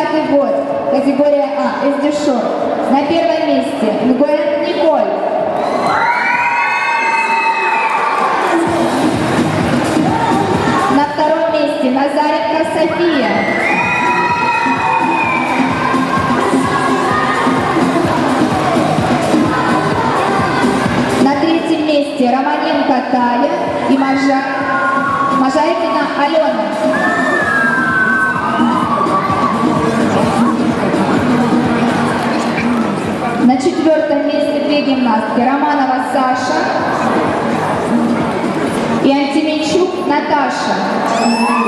2010 год, категория А, Эздешор. На первом месте Нгуэн Николь. На втором месте Назаренко София. На третьем месте Романенко Тая и Можа... Можайкина Алена. Четвертом месте две гимнастки Романова Саша и Антименчук Наташа.